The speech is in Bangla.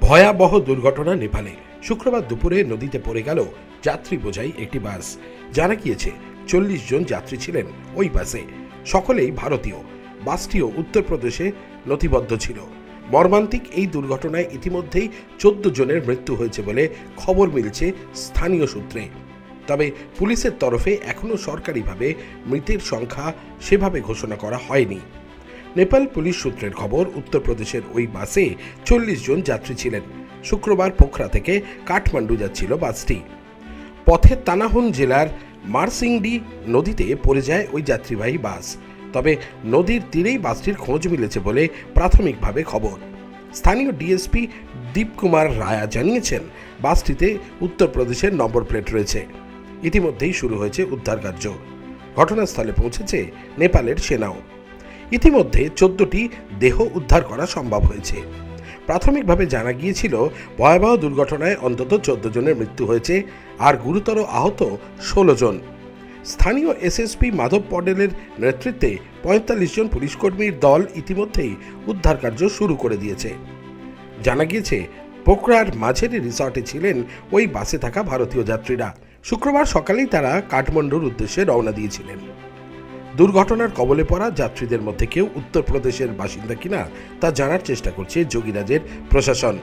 ভয়াবহ দুর্ঘটনা নেপালে। শুক্রবার দুপুরে নদীতে পড়ে গেল যাত্রী বোঝাই একটি বাস। জানা গিয়েছে, চল্লিশ জন যাত্রী ছিলেন ওই বাসে। সকলেই ভারতীয়। বাসটিও উত্তরপ্রদেশে নথিবদ্ধ ছিল। মর্মান্তিক এই দুর্ঘটনায় ইতিমধ্যেই চোদ্দ জনের মৃত্যু হয়েছে বলে খবর মিলছে স্থানীয় সূত্রে। তবে পুলিশের তরফে এখনও সরকারিভাবে মৃতের সংখ্যা সেভাবে ঘোষণা করা হয়নি। নেপাল পুলিশ সূত্রের খবর, উত্তরপ্রদেশের ওই বাসে চল্লিশ জন যাত্রী ছিলেন। শুক্রবার পোখরা থেকে কাঠমান্ডু যাচ্ছিল বাসটি। পথে তানাহুন জেলার মারসিংডি নদীতে পড়ে যায় ওই যাত্রীবাহী বাস। তবে নদীর তীরেই বাসটির খোঁজ মিলেছে বলে প্রাথমিকভাবে খবর। স্থানীয় ডিএসপি দীপকুমার রায়া জানিয়েছেন, বাসটিতে উত্তরপ্রদেশের নম্বর প্লেট রয়েছে। ইতিমধ্যেই শুরু হয়েছে উদ্ধার কার্য ঘটনাস্থলে পৌঁছেছে নেপালের সেনাও। ইতিমধ্যে চোদ্দটি দেহ উদ্ধার করা সম্ভব হয়েছে। প্রাথমিকভাবে জানা গিয়েছিল, ভয়াবহ দুর্ঘটনায় অন্তত চোদ্দ জনের মৃত্যু হয়েছে আর গুরুতর আহত ষোলো জন। স্থানীয় এসএসপি মাধব পটেলের নেতৃত্বে পঁয়তাল্লিশ জন পুলিশকর্মীর দল ইতিমধ্যেই উদ্ধার কার্য শুরু করে দিয়েছে। জানা গিয়েছে, পোখরার মাঝের রিসর্টে ছিলেন ওই বাসে থাকা ভারতীয় যাত্রীরা। শুক্রবার সকালেই তারা কাঠমান্ডুর উদ্দেশ্যে রওনা দিয়েছিলেন। দুর্ঘটনার কবলে পড়া যাত্রীদের মধ্যে কেউ উত্তরপ্রদেশের বাসিন্দা কিনা তা জানার চেষ্টা করছে যোগীরাজের প্রশাসন।